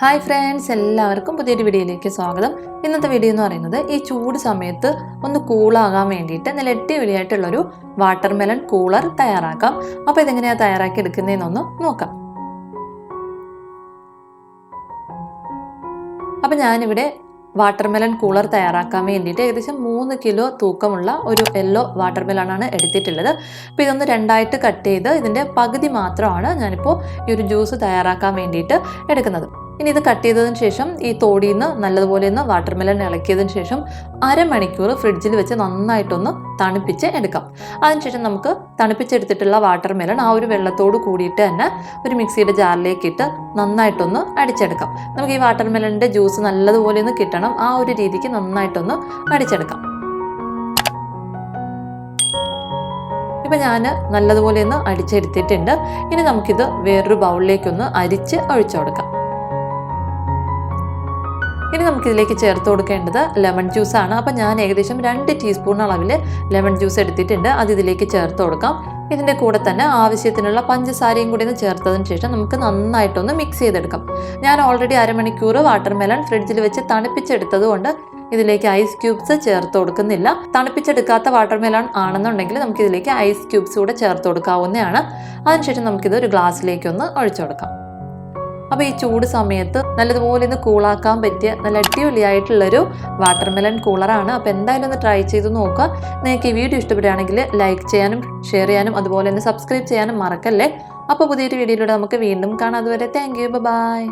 Hi friends എല്ലാവർക്കും പുതിയൊരു വീഡിയോയിലേക്ക് സ്വാഗതം. ഇന്നത്തെ വീഡിയോ എന്ന് പറയുന്നത് ഈ ചൂട് സമയത്ത് ഒന്ന് കൂളാകാൻ വേണ്ടിയിട്ട് നല്ല അടിപൊളിയായിട്ടുള്ളൊരു വാട്ടർ മെലൺ കൂളർ തയ്യാറാക്കാം. അപ്പോൾ ഇതെങ്ങനെയാണ് തയ്യാറാക്കി എടുക്കുന്നതെന്നൊന്ന് നോക്കാം. അപ്പോൾ ഞാനിവിടെ വാട്ടർ മെലൺ കൂളർ തയ്യാറാക്കാൻ വേണ്ടിയിട്ട് ഏകദേശം മൂന്ന് കിലോ തൂക്കമുള്ള ഒരു യെല്ലോ വാട്ടർ മെലണാണ് എടുത്തിട്ടുള്ളത്. അപ്പോൾ ഇതൊന്ന് രണ്ടായിട്ട് കട്ട് ചെയ്ത് ഇതിന്റെ പകുതി മാത്രമാണ് ഞാനിപ്പോൾ ഈ ഒരു ജ്യൂസ് തയ്യാറാക്കാൻ വേണ്ടിയിട്ട് എടുക്കുന്നത്. ഇനി ഇത് കട്ട് ചെയ്തതിന് ശേഷം ഈ തോടിയിൽ നിന്ന് നല്ലതുപോലെ ഒന്ന് വാട്ടർ മെലൺ ഇളക്കിയതിന് ശേഷം അരമണിക്കൂർ ഫ്രിഡ്ജിൽ വെച്ച് നന്നായിട്ടൊന്ന് തണുപ്പിച്ച് എടുക്കാം. അതിനുശേഷം നമുക്ക് തണുപ്പിച്ചെടുത്തിട്ടുള്ള വാട്ടർ മെലൺ ആ ഒരു വെള്ളത്തോട് കൂടിയിട്ട് തന്നെ ഒരു മിക്സിയുടെ ജാറിലേക്ക് ഇട്ട് നന്നായിട്ടൊന്ന് അടിച്ചെടുക്കാം. നമുക്ക് ഈ വാട്ടർ മെലണിന്റെ ജ്യൂസ് നല്ലതുപോലെ ഒന്ന് കിട്ടണം. ആ ഒരു രീതിക്ക് നന്നായിട്ടൊന്ന് അടിച്ചെടുക്കാം. ഇപ്പം ഞാൻ നല്ലതുപോലെ ഒന്ന് അടിച്ചെടുത്തിട്ടുണ്ട്. ഇനി നമുക്കിത് വേറൊരു ബൗളിലേക്കൊന്ന് അരിച്ച് ഒഴിച്ചു കൊടുക്കാം. ഇനി നമുക്കിതിലേക്ക് ചേർത്ത് കൊടുക്കേണ്ടത് ലെമൺ ജ്യൂസാണ്. അപ്പം ഞാൻ ഏകദേശം രണ്ട് ടീസ്പൂൺ അളവിൽ ലെമൺ ജ്യൂസ് എടുത്തിട്ടുണ്ട്. അത് ഇതിലേക്ക് ചേർത്ത് കൊടുക്കാം. ഇതിന്റെ കൂടെ തന്നെ ആവശ്യത്തിനുള്ള പഞ്ചസാരയും കൂടി ഒന്ന് ചേർത്തതിന് ശേഷം നമുക്ക് നന്നായിട്ടൊന്ന് മിക്സ് ചെയ്തെടുക്കാം. ഞാൻ ഓൾറെഡി അരമണിക്കൂർ വാട്ടർ മെലൺ ഫ്രിഡ്ജിൽ വെച്ച് തണുപ്പിച്ചെടുത്തത് കൊണ്ട് ഇതിലേക്ക് ഐസ് ക്യൂബ്സ് ചേർത്ത് കൊടുക്കുന്നില്ല. തണുപ്പിച്ചെടുക്കാത്ത വാട്ടർ മെലൺ ആണെന്നുണ്ടെങ്കിൽ നമുക്ക് ഇതിലേക്ക് ഐസ് ക്യൂബ്സ് കൂടെ ചേർത്ത് കൊടുക്കാവുന്നതാണ്. അതിനുശേഷം നമുക്കിത് ഒരു ഗ്ലാസ്സിലേക്കൊന്ന് ഒഴിച്ചു കൊടുക്കാം. അപ്പോൾ ഈ ചൂട് സമയത്ത് നല്ലതുപോലെ ഒന്ന് കൂളാക്കാൻ പറ്റിയ നല്ല അടിപൊളിയായിട്ടുള്ളൊരു വാട്ടർമെലൺ കൂളറാണ്. അപ്പോൾ എന്തായാലും ഒന്ന് ട്രൈ ചെയ്ത് നോക്കുക. നിങ്ങൾക്ക് ഈ വീഡിയോ ഇഷ്ടപ്പെടുകയാണെങ്കിൽ ലൈക്ക് ചെയ്യാനും ഷെയർ ചെയ്യാനും അതുപോലെ തന്നെ സബ്സ്ക്രൈബ് ചെയ്യാനും മറക്കല്ലേ. അപ്പോൾ പുതിയൊരു വീഡിയോയിലൂടെ നമുക്ക് വീണ്ടും കാണാം. അതുവരെ താങ്ക് യു ബൈ